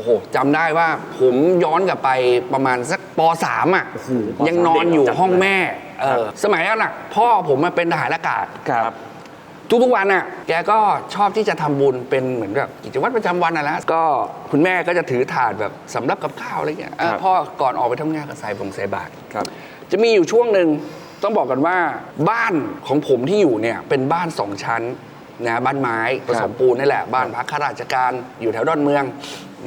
โอ้โหจำได้ว่าผมย้อนกลับไปประมาณสักป .3 อะปยังนอนอยู่เด็กจัดห้องเลยแม่เออสมัยนั้นน่ะพ่อผมมาเป็นทหารอากาศครับทุกๆวันน่ะ แกก็ชอบที่จะทำบุญเป็นเหมือนแบบกิจวัตรประจำวันน่ะนะก็คุณแม่ก็จะถือถาดแบบสำรับกับข้าวอะไรเงี้ยเออครับพ่อก่อนออกไปทำงานก็ใส่บงใส่บาตรครับ จะมีอยู่ช่วงหนึ่งต้องบอกกันว่าบ้านของผมที่อยู่เนี่ยเป็นบ้านสองชั้นนะบ้านไม้ผสมปูนนี่แหละ บ้านพักข้าราชการอยู่แถวดอนเมือง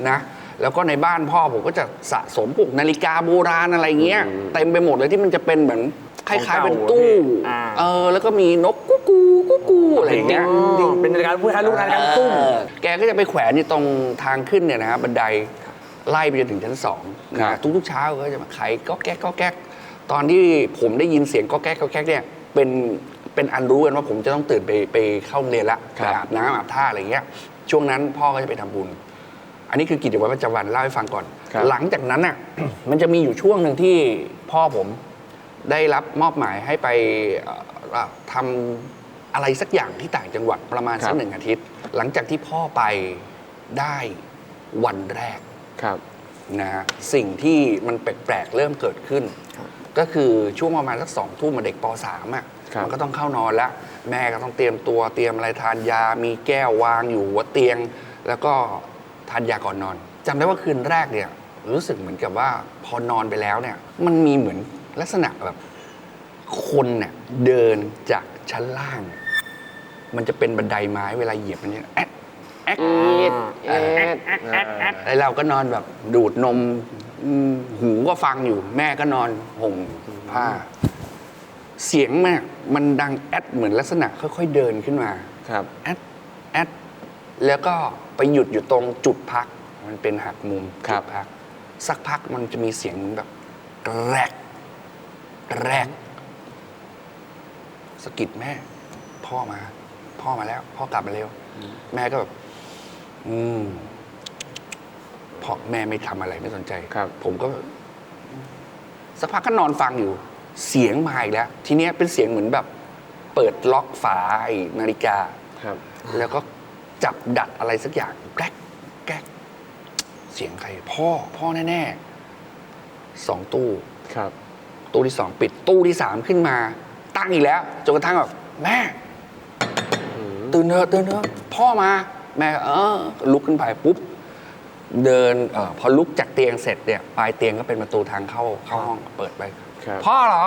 นะแล้วก็ในบ้านพ่อผมก็จะสะสมพวกนาฬิกาโบราณอะไรเงี้ยเต็มไปหมดเลยที่มันจะเป็นเหมือนคล้ายๆเป็นตู้อ่าเออแล้วก็มีนกกุ๊กกูกุ๊กกูอะไรอย่างเงี้ยอ๋อเป็นนาฬิกาผู้ชายลูกนาฬิกาตุ้มเออแกก็จะไปแขวนอยู่ตรงทางขึ้นเนี่ยนะฮะบันไดไล่ไปจนถึงชั้นสองครันะบทุกๆเช้าก็จะมาไขก็แก๊กก็แก๊กตอนที่ผมได้ยินเสียงก็แก๊กก็แก๊กเนี่ยเป็นเป็นอันรู้กันว่าผมจะต้องตื่นไปไปเข้าโรงเรียนละครัไปบอาบน้ำอาบท่าอะไรเงี้ยช่วงนั้นพ่อก็จะไปทำบุญ อันนี้คือกิจวัตรประจำวันเล่าให้ฟังก่อน ครับ หลังจากนั้นอะ มันจะมีอยู่ช่วงหนึ่งที่พ่อผมได้รับมอบหมายให้ไปเอ่อทำอะไรสักอย่างที่ต่างจังหวัดประมาณสักหนึ่งอาทิตย์ หลังจากที่พ่อไปได้วันแรก ครับ นะฮะสิ่งที่มันแปลกๆเริ่มเกิดขึ้น ก็คือช่วงประมาณสักสองทุ่มมาเด็กป .3 อะครับ มันก็ต้องเข้านอนแล้ว แม่ก็ต้องเตรียมตัวเตรียมอะไรทานยา มีแก้ววางอยู่หัวเตียง แล้วก็ ทานยาก่อนนอนจำได้ว่าคืนแรกเนี่ย รู้สึกเหมือนกับว่าพอนอนไปแล้วเนี่ย มันมีเหมือนลักษณะแบบคนเนี่ยเดินจากชั้นล่าง มันจะเป็นบันไดไม้เวลาเหยียบมันเนี่ยแอ๊ะแอ๊ะเอ็ดแล้วเราก็นอนแบบดูดนมอืมหูก็ฟังอยู่ แม่ก็นอนห่มผ้า เสียงแม่มันดังแอดเหมือนลักษณะค่อยๆเดินขึ้นมาครับแอดแอด แล้วก็ไปหยุดอยู่ตรงจุดพัก มันเป็นหักมุมครัจุบดพัก สักพักมันจะมีเสียงแบบแกรก แรกสะกิดแม่ พ่อมา พ่อมาแล้ว พ่อกลับมาเร็ว แม่ก็แบบ อืมพ่อแม่ไม่ทำอะไรไม่สนใจครับ ผมก็สักพักก็นอนฟังอยู่ เสียงมาอีกแล้ว ทีเนี้ยเป็นเสียงเหมือนแบบ เปิดล็อกฝาไอ้นาฬิกา ครับ แล้วก็ จับดัดอะไรสักอย่างแกรกแกรกเสียงใคร พ่อพ่อแน่ๆสองตู้ ครับ ตู้ที่สองปิดตู้ที่สามขึ้นมา ตั้งอีกแล้วจนกระทั่งแบบแม่ตื่นเถอะตื่นเถอะพ่อมา แม่ก็เออลุกขึ้นไปปุ๊บ เดินเออพอลุกจากเตียงเสร็จเนี่ยปลายเตียงก็เป็นประตูทางเข้าเข้าห้องเปิดไป ครับ พ่อเหรอ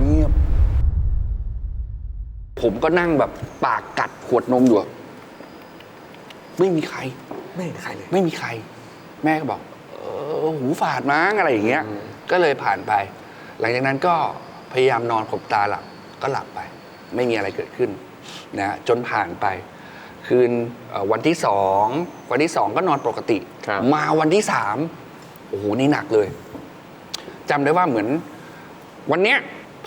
เงียบ ผมก็นั่งแบบปากกัดขวดนมอยู่อะ ไม่มีใคร ไม่เห็นใครเลย ไม่มีใคร แม่ก็บอก เออหูฝาดมั้งอะไรอย่างเงี้ยอืมก็เลยผ่านไป หลังจากนั้นก็พยายามนอนขบตาหลับก็หลับไป ไม่มีอะไรเกิดขึ้นนะจนผ่านไป คืนเอ่อวันที่สองวันที่สองก็นอนปกติครับมาวันที่สามโอ้โหนี่หนักเลยจำได้ว่าเหมือน วันเนี้ย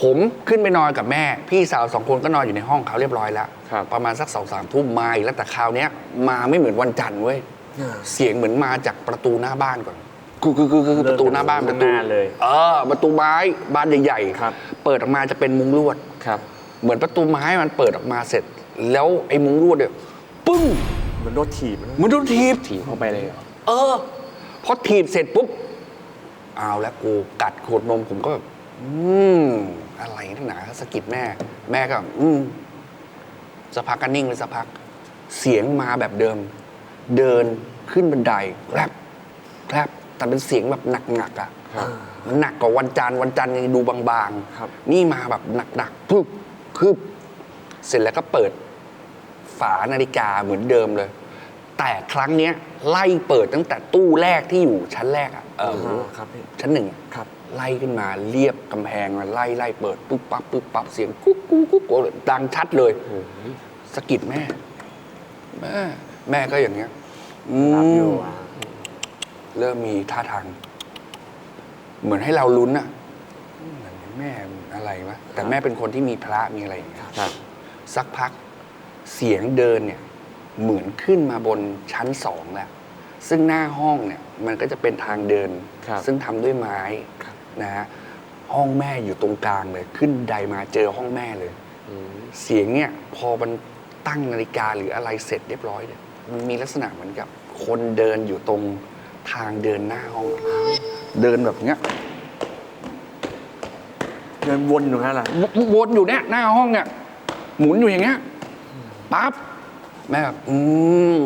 ผมขึ้นไปนอนกับแม่ พี่สาวสองคนก็นอนอยู่ในห้องเขาเรียบร้อยแล้ว ครับ ประมาณสักสองสามทุ่มมาอีกแล้วแต่คราวเนี้ยมาไม่เหมือนวันจันทร์เว้ยอ่าเสียงเหมือนมาจากประตูหน้าบ้านก่อน คือคือคือคือประตูหน้าบ้านเริ่ปมระตูข้างหน้าเลย เออประตูไม้บานใหญ่ครับ เปิดออกมาจะเป็นมุ้งลวด ครับ เหมือนประตูไม้มันเปิดออกมาเสร็จ แล้วไอ้มุ้งลวดเนี่ยปึ้งเหมือนโดนถีบมันโดนทีบ ถีบเข้าไปเลยเหรอ เออพอถีบเสร็จปุ๊บเอาแล้วกูกัดขวดนมผมก็แบบ อืมอะไรนักหนาสะกิดแม่ แม่ก็ อืมสักพักก็นิ่งไปสักพัก เสียงมาแบบเดิม เดินขึ้นบันไดแกรบแกรบแต่เป็นเสียงแบบหนักๆอะครับมันหนักกว่าวันจันทร์วันจันทร์ยังดูบางครับนี่มาแบบหนักๆพึบพึบเสร็จแล้วก็เปิดฝานาฬิกาเหมือนเดิมเลย แต่ครั้งเนี้ย ไล่เปิดตั้งแต่ตู้แรกที่อยู่ชั้นแรกอะเออครับพี่ชั้นหนึ่งอะครับ ไล่ขึ้นมาเรียบกำแพงมาไล่ไล่เปิดปุ๊บปั๊บปุ๊บปั๊บเสียงกุ๊กกุ๊กกุ๊กกุ๊กดังชัดเลยโอ้โหสะกิดแม่ แม่ แม่ก็อย่างเงี้ยอืรับอยู่มอะเริ่มมีท่าทาง เหมือนให้เราลุ้นอะเหมือนแม่อะไรวะแต่แม่เป็นคนที่มีพระมีอะไรอย่างเงี้ยครับสักพักเสียงเดินเนี่ย เหมือนขึ้นมาบนชั้นสองแล้วซึ่งหน้าห้องเนี่ย มันก็จะเป็นทางเดินครับซึ่งทำด้วยไม้ครับ นะฮะห้องแม่อยู่ตรงกลางเลย ขึ้นไดมาเจอห้องแม่เลยอืมเสียงเนี่ยพอมันตั้งนาฬิกาหรืออะไรเสร็จเรียบร้อยเนี่ยมันมีลักษณะเหมือนกับ คนเดินอยู่ตรงทางเดินหน้าห้อง เดินแบบเนี้ยเดินวนอยู่นั่นแหละววนอยู่เนี่ยหน้าห้องเนี่ยหมุนอยู่อย่างเงี้ยปั๊บแม่แบบอืม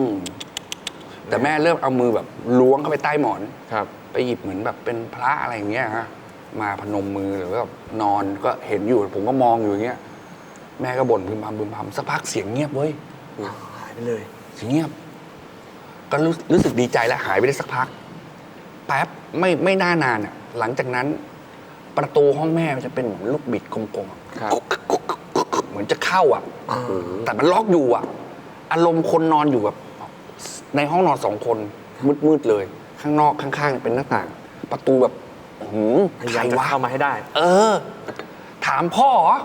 แต่แม่เริ่มเอามือแบบล้วงเข้าไปใต้หมอนครับ ไปหยิบเหมือนแบบเป็นพระอะไรอย่างเงี้ยฮะมาพนมมือหรือว่าแบบนอนก็เห็นอยู่ผมก็มองอยู่อย่างเงี้ย แม่ก็บ่นพึมพำพึมพำสักพักเสียงเงียบเว้ยหายไปเลย เสียงเงียบ ก็รู้รู้สึกดีใจแล้วหายไปได้สักพัก แป๊บไม่ไม่น่านานอะหลังจากนั้น ประตูห้องแม่มันจะเป็นเหมือนลูกบิดกลมๆอะครับกุ๊กกุ๊กกุ๊กกุ๊กกุ๊กกุ๊กเหมือนจะเข้าอะแต่มันล็อกอยู่อะ อารมณ์คนนอนอยู่แบบ ในห้องนอนสองคนมืดๆเลย ข้างนอกข้างๆ เป็นหน้าต่าง ประตูแบบหืมพยาใครยามจะวะเข้ามาให้ได้ เออ ถามพ่อเหรอ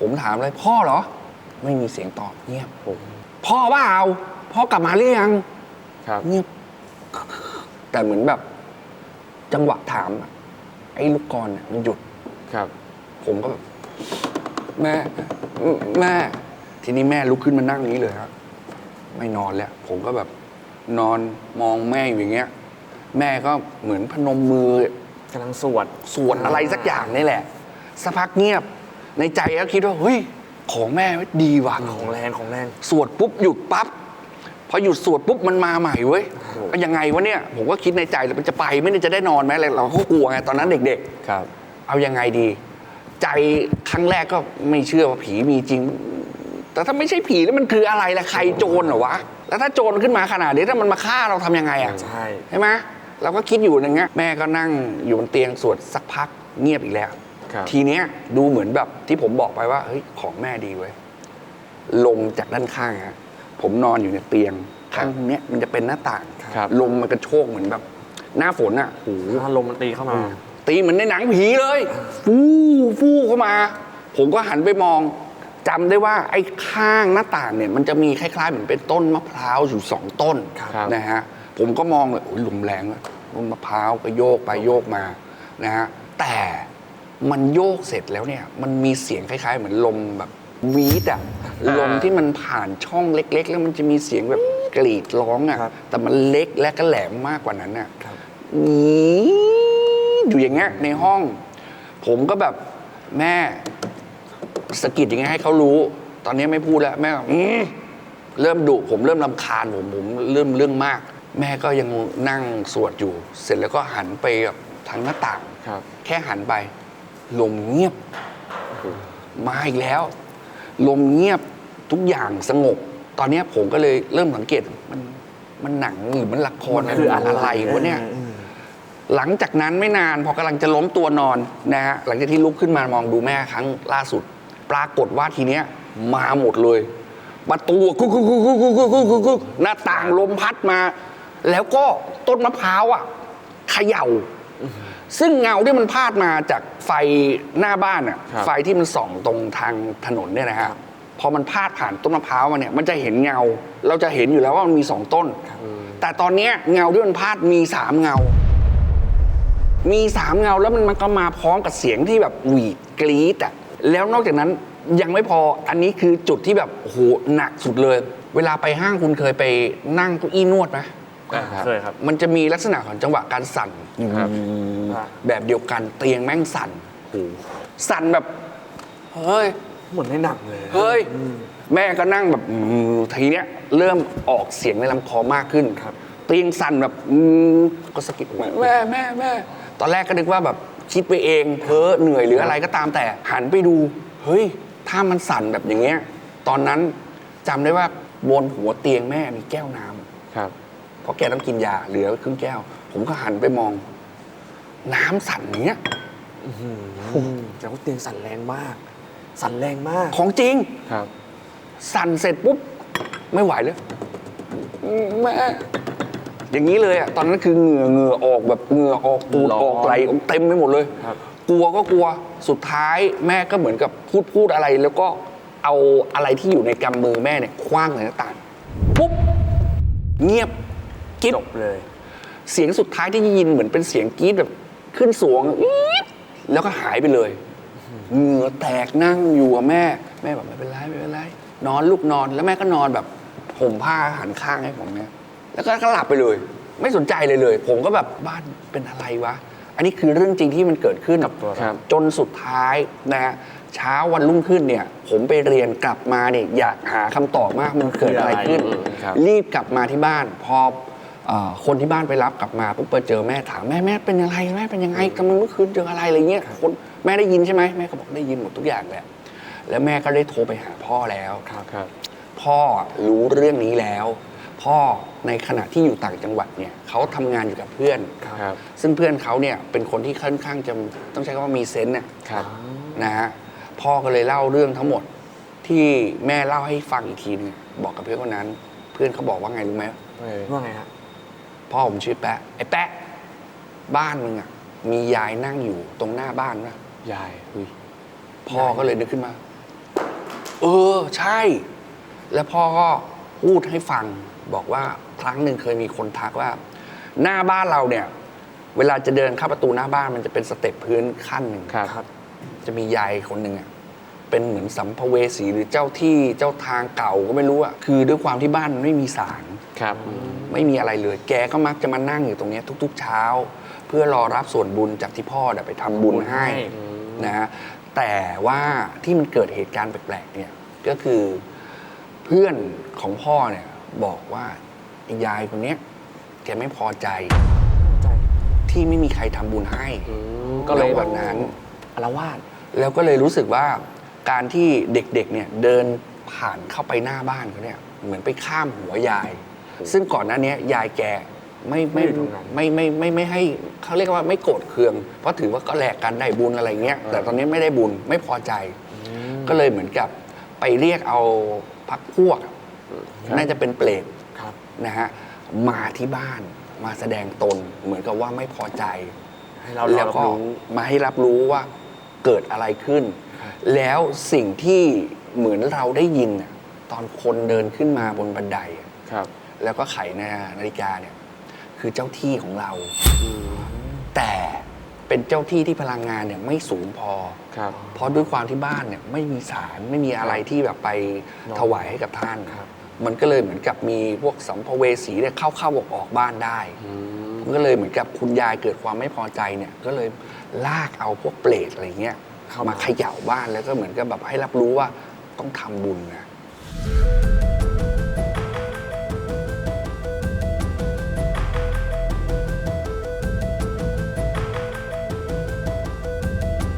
ผมถามเลยพ่อเหรอ ไม่มีเสียงตอบเงียบผมพ่อว่าเอาพ่อกลับมาหรือยังครับเงียบแต่เหมือนแบบ จังหวะถามอะไอ้ลูกกรเนี่ยมันหยุดครับ ผมก็แบบแม่แม่ ทีนี้แม่ลุกขึ้นมานั่งนี้เลยครับ ไม่นอนแล้ว ผมก็แบบนอนมองแม่อยู่อย่างเงี้ย แม่ก็เหมือนพนมมือกำลังสวดสวดอะไรสักอย่างนี่แหละสักพักเงียบในใจก็คิดว่าเฮ้ยของแม่ดีว่ะของแรงของแรงสวดปุ๊บหยุดปั๊บพอหยุดสวดปุ๊บมันมาใหม่เว้ยโอ้โหก็ยังไงวะเนี่ย ผมก็คิดในใจเลยมันจะไปไม่ได้จะได้นอนไหมอะไรเราก็กลัวไงตอนนั้นเด็กครับๆเอายังไงดี ใจครั้งแรกก็ไม่เชื่อว่าผีมีจริง แต่ถ้าไม่ใช่ผีแล้วมันคืออะไรล่ะใครโจรเหรอวะ แล้วถ้าโจรขึ้นมาขนาดนี้ถ้ามันมาฆ่าเราทำยังไงอะใช่ ใช่ไหมเราก็คิดอยู่อย่างเงี้ยแม่ก็นั่งอยู่บนเตียงสวดสักพักเงียบอีกแล้ว ครับ ทีเนี้ยดูเหมือนแบบที่ผมบอกไปว่าเฮ้ยของแม่ดีเว้ยลมจากด้านข้างฮะผมนอนอยู่ในเตียงข้างเนี้ยมันจะเป็นหน้าต่างครับ ลมมันกระโชกเหมือนแบบ หน้าฝนอะโอ้โหถ้าลมมันตีเข้ามา ตีเหมือนในหนังผีเลย ฟู่ฟู่เข้ามา ผมก็หันไปมอง จำได้ว่าไอ้ข้างหน้าต่างเนี่ยมันจะมีคล้ายๆเหมือนเป็นต้นมะพร้าวอยู่สองต้นครับนะฮะผมก็มองเลยโอ้ยลมแรงเลยต้นมะพร้าวก็โยกไปโยกมานะฮะแต่มันโยกเสร็จแล้วเนี่ยมันมีเสียงคล้าย ๆ เหมือนลมแบบวีดอะลมที่มันผ่านช่องเล็ก ๆ แล้วมันจะมีเสียงแบบกรีดร้องอะครับแต่มันเล็กและก็แหลมมากกว่านั้นอะครับนี้อยู่อย่างเงี้ยในห้อง ผมก็แบบแม่ สะกิดยังไงให้เขารู้ ตอนนี้ไม่พูดแล้วแม่ก็อืมเริ่มดุผมเริ่มลำคาญผมผมเริ่มเรื่องมาก แม่ก็ยังนั่งสวดอยู่ เสร็จแล้วก็หันไปแบบทางหน้าต่างครับ แค่หันไปลมเงียบ มาอีกแล้ว ลมเงียบทุกอย่างสงบ ตอนเนี้ยผมก็เลยเริ่มสังเกตมันมันหนังหรือมันละครมันคืออะไรวะเนี่ยอืมหลังจากนั้นไม่นานพอกำลังจะล้มตัวนอนนะฮะหลังจากที่ลุกขึ้นมามองดูแม่ครั้งล่าสุด ปรากฏว่าทีเนี้ยมาหมดเลย ประตูกุ๊กกุ๊กกุ๊กกุ๊กกุ๊กกุ๊กกุ๊กกุ๊กหน้าต่างลมพัดมา แล้วก็ต้นมะพร้าวอะเขย่า ซึ่งเงาที่มันพาดมาจากไฟหน้าบ้านอะ ครับ ไฟที่มันส่องตรงทางถนนเนี่ยนะฮะพอมันพาดผ่านต้นมะพร้าวมาเนี่ย มันจะเห็นเงา เราจะเห็นอยู่แล้วว่ามันมีสองต้น แต่ตอนเนี้ยเงาที่มันพาดมีสามเงา มีสามเงาแล้วมันมันก็มาพร้อมกับเสียงที่แบบหวีดกรี๊ดอะ แล้วนอกจากนั้นยังไม่พออันนี้คือจุดที่แบบโอ้โหหนักสุดเลย เวลาไปห้างคุณเคยไปนั่งเก้าอี้นวดไหมอ่าเคยครับ มันจะมีลักษณะของจังหวะการสั่นครับแบบเดียวกันเตียงแม่งสั่นสั่นแบบเฮ้ยเหมือนในหนังเลยเฮ้ยแม่ก็นั่งแบบอืมทีเนี้ยเริ่มออกเสียงในลำคอมากขึ้นครับเตียงสั่นแบบอืมก็สะกิดแม่แม่แม่ตอนแรกก็นึกว่าแบบ คิดไปเองเพ้อเหนื่อยหรืออะไรก็ตามแต่หันไปดู เฮ้ย ถ้ามันสั่นแบบอย่างเงี้ย ตอนนั้นจำได้ว่าบนหัวเตียงแม่มีแก้วน้ำครับ เพราะแกต้องกินยาเหลือครึ่งแก้ว ผมก็หันไปมอง น้ำสั่นอย่างเงี้ย แต่ว่าเตียงสั่นแรงมาก สั่นแรงมาก ของจริง ครับ สั่นเสร็จปุ๊บ ไม่ไหวเลยแม่ อย่างนี้เลยอะตอนนั้นคือเหงื่อเหงื่อออกแบบเหงื่อออกปูดร้อนออกไหลออกเต็มไปหมดเลยครับกลัวก็กลัวสุดท้ายแม่ก็เหมือนกับพูดพูดอะไร แล้วก็เอาอะไรที่อยู่ในกำมือแม่เนี่ยคว้างใส่หน้าต่างปุ๊บเงียบกิ๊บจบเลย เสียงสุดท้ายที่ได้ยินเหมือนเป็นเสียงกรี๊ดแบบขึ้นสวงอี๊ดแล้วก็หายไปเลยเหงื่อแตกนั่งอยู่กับแม่ แม่บอกไม่เป็นไรไม่เป็นไรนอนลูกนอนแล้วแม่ก็นอนแบบห่มผ้าหันข้างให้ผมเนี่ย แล้วก็ก็หลับไปเลย ไม่สนใจเลยเลย ผมก็แบบบ้านเป็นอะไรวะ อันนี้คือเรื่องจริงที่มันเกิดขึ้นกับตัวเราครับ จนสุดท้ายนะฮะเช้าวันรุ่งขึ้นเนี่ย ผมไปเรียนกลับมาเนี่ยอยากหาคำตอบมากมันเกิดอะไรขึ้นอืมครับ รีบกลับมาที่บ้านพอเอ่อคนที่บ้านไปรับกลับมาปุ๊บไปเจอแม่ถามแม่แม่เป็นอะไรแม่เป็นยังไงกำลังเมื่อคืนเจออะไรอะไรเงี้ยคนแม่ได้ยินใช่ไหมแม่ก็บอกได้ยินหมดทุกอย่างแหละแล้วแม่ก็ได้โทรไปหาพ่อแล้ว ครับครับพ่อรู้เรื่องนี้แล้ว พ่อในขณะที่อยู่ต่างจังหวัดเนี่ยเขาทำงานอยู่กับเพื่อน ครับ ซึ่งเพื่อนเขาเนี่ยเป็นคนที่ค่อนข้างจะต้องใช้คำว่ามีเซนส์น่ะครับ นะฮะพ่อก็เลยเล่าเรื่องทั้งหมดที่แม่เล่าให้ฟังอีกทีนึงบอกกับเพื่อนคนนั้น เพื่อนเขาบอกว่าไงรู้ไหมว่าไงฮะพ่อผมชื่อแปะไอ้แปะบ้านมึงอะมียายนั่งอยู่ตรงหน้าบ้านนะ ยายอุ้ย พ่อก็เลยนึกขึ้นมา เออ ใช่ แล้วพ่อก็พูดให้ฟัง บอกว่าครั้งหนึ่งเคยมีคนทักว่า หน้าบ้านเราเนี่ย เวลาจะเดินเข้าประตูหน้าบ้านมันจะเป็นสเต็ปพื้นขั้นหนึ่งครับ จะมียายคนหนึ่งอะเป็นเหมือนสัมภเวสีหรือเจ้าที่เจ้าทางเก่าก็ไม่รู้อะคือด้วยความที่บ้านมันไม่มีศาลครับ ไม่มีอะไรเลย แกก็มักจะมานั่งอยู่ตรงเนี้ยทุก ๆ เช้า เพื่อรอรับส่วนบุญจากที่พ่อเนี่ยไปทำบุญให้นะฮะแต่ว่าที่มันเกิดเหตุการณ์แปลกๆเนี่ยก็คือ เพื่อนของพ่อเนี่ย บอกว่าไอ้ยายคนเนี้ยแกไม่พอใจใจที่ไม่มีใครทำบุญให้ก็เลยในแบวับนนั้น อารวาสแล้วก็เลยรู้สึกว่าการที่เด็กๆเนี่ยเดินผ่านเข้าไปหน้าบ้านเขาเนี่ยเหมือนไปข้ามหัวยาย ซึ่งก่อนหน้านี้ยายแกไม่ไม่ไม่อยู่ตรงนั้น ไม่ไม่ไม่ไม่ให้เขาเรียกว่าไม่โกรธเคือง เพราะถือว่าก็แลกกันได้บุญอะไรเงี้ยแต่ตอนนี้ไม่ได้บุญไม่พอใจ ก็เลยเหมือนกับไปเรียกเอาพักพวกอะ น่าจะเป็นเปรตครับนะฮะมาที่บ้านมาแสดงตนเหมือนกับว่าไม่พอใจให้เราแล้วรับก็รู้มาให้รับรู้ว่าเกิดอะไรขึ้น แล้วสิ่งที่เหมือนเราได้ยินน่ะตอนคนเดินขึ้นมาบนบันไดอะครับแล้วก็ไขนานาฬิกาเนี่ยคือเจ้าที่ของเรา แต่เป็นเจ้าที่ที่พลังงานเนี่ยไม่สูงพอครับเพราะด้วยความที่บ้านเนี่ยไม่มีสารไม่มีอะไรที่แบบไปถวายให้กับท่านครับ มันก็เลยเหมือนกับมีพวกสัมภเวสีเนี่ยเข้าเข้าออกออกบ้านได้มันก็เลยเหมือนกับคุณยายเกิดความไม่พอใจเนี่ย ก็เลยลากเอาพวกเปรตอะไรเงี้ยเข้ามามาเขย่าบ้านแล้วก็เหมือนกับแบบให้รับรู้ว่าต้องทำบุญนะ